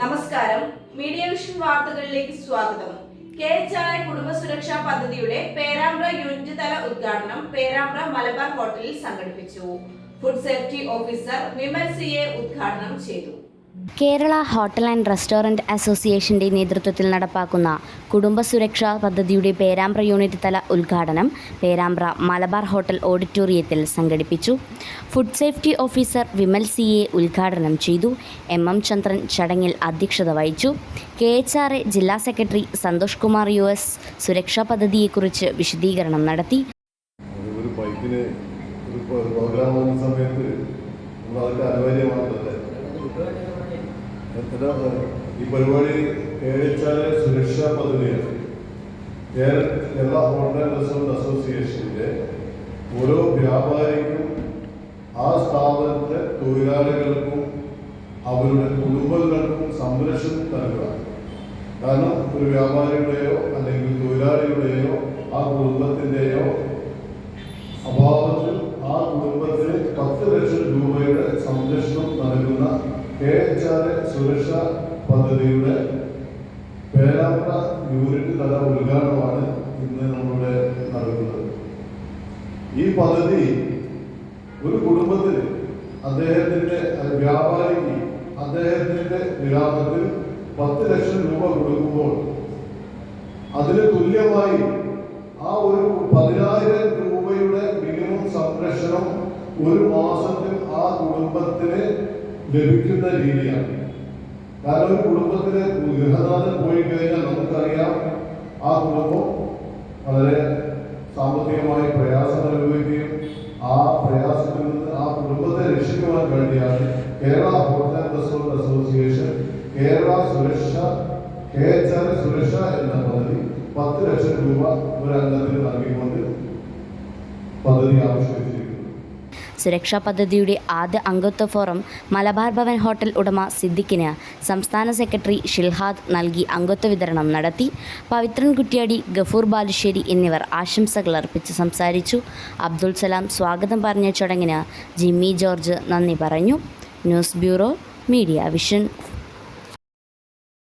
നമസ്കാരം. Media vision വാർത്തകളിലേക്ക് സ്വാഗതം. കെ എച്ച് ആർ കുടുംബ സുരക്ഷാ പദ്ധതിയുടെ പേരാമ്പ്ര യൂണിറ്റ് തല ഉദ്ഘാടനം പേരാമ്പ്ര മലബാർ ഹോട്ടലിൽ സംഘടിപ്പിച്ചു. Food safety officer Vimal C A ഉദ്ഘാടനം ചെയ്തു. കേരള ഹോട്ടൽ ആൻഡ് റെസ്റ്റോറന്റ് അസോസിയേഷന്റെ നേതൃത്വത്തിൽ നടപ്പാക്കുന്ന കുടുംബ സുരക്ഷാ പദ്ധതിയുടെ പേരാമ്പ്ര യൂണിറ്റ് തല ഉദ്ഘാടനം പേരാമ്പ്ര മലബാർ ഹോട്ടൽ ഓഡിറ്റോറിയത്തിൽ സംഘടിപ്പിച്ചു. Food safety officer Vimal C A ഉദ്ഘാടനം ചെയ്തു. എം എം ചന്ദ്രൻ ചടങ്ങിൽ അധ്യക്ഷത വഹിച്ചു. കെ എച്ച് ആർ എ ജില്ലാ secretary Santhosh Kumar U S സുരക്ഷാ പദ്ധതിയെക്കുറിച്ച് വിശദീകരണം നടത്തി. അനിവാര്യമാണല്ലേ എന്താ ഈ പരിപാടി കേരള സുരക്ഷാ പദ്ധതിയാണ്. കേര- കേരള ഓൺലൈൻ റെസ്റ്റോറന്റ് അസോസിയേഷന്റെ ഓരോ വ്യാപാരിക്കും ആ സ്ഥാപനത്തിലെ തൊഴിലാളികൾക്കും അവരുടെ കുടുംബങ്ങൾക്കും സംരക്ഷണം നൽകുക കാരണം ഒരു വ്യാപാരിയുടെയോ അല്ലെങ്കിൽ തൊഴിലാളിയുടെയോ ആ കുടുംബത്തിന്റെയോ അഭാവത്തിൽ ആ കുടുംബത്തിന് പത്ത് ലക്ഷം രൂപയുടെ സംരക്ഷണം നൽകുന്ന കെ എച്ച് ആർ എ സുരക്ഷാ പദ്ധതിയുടെ പേരാമ്പ്ര യൂണിറ്റ് തല ഉദ്ഘാടനമാണ് ഇന്ന് നമ്മുടെ നടക്കുന്നത്. ഈ പദ്ധതി ഒരു കുടുംബത്തിന് അദ്ദേഹത്തിന്റെ വ്യാപാരിക്ക് അദ്ദേഹത്തിന്റെ വിലാപത്തിൽ പത്ത് ലക്ഷം രൂപ കൊടുക്കുമ്പോൾ അതിന് തുല്യമായി ആ ഒരു പതിനായിരം രൂപയുടെ മിനിമം സംരക്ഷണം ഒരു മാസത്തിൽ ആ കുടുംബത്തിന് ലഭിക്കുന്ന രീതിയാണ്. കാരണം ഒരു കുടുംബത്തിലെ ഗൃഹനാഥൻ പോയി കഴിഞ്ഞാൽ നമുക്കറിയാം ആ കുടുംബം വളരെ സാമ്പത്തികമായി പ്രയാസം അനുഭവിക്കുകയും ആ പ്രയാസത്തിൽ നിന്ന് ആ കുടുംബത്തെ രക്ഷിക്കുവാൻ വേണ്ടിയാണ് Kerala hotel resort association Kerala സുരക്ഷ കെ എച്ച് ആർ സുരക്ഷ എന്ന പദ്ധതി പത്ത് ലക്ഷം രൂപ ഒരു അംഗത്തിന് നൽകിക്കൊണ്ട് പദ്ധതി ആവിഷ്കരിച്ചിരിക്കുന്നു. സുരക്ഷാ പദ്ധതിയുടെ ആദ്യ അംഗത്വ ഫോറം മലബാർ ഭവൻ ഹോട്ടൽ ഉടമ സിദ്ദിഖിന് സംസ്ഥാന സെക്രട്ടറി ഷിൽഹാദ് നൽകി അംഗത്വ വിതരണം നടത്തി. പവിത്രൻ കുറ്റ്യാടി ഗഫൂർ ബാലുശ്ശേരി എന്നിവർ ആശംസകൾ അർപ്പിച്ച് സംസാരിച്ചു. അബ്ദുൾ സലാം സ്വാഗതം പറഞ്ഞ ചടങ്ങിന് ജിമ്മി ജോർജ് നന്ദി പറഞ്ഞു. News bureau media vision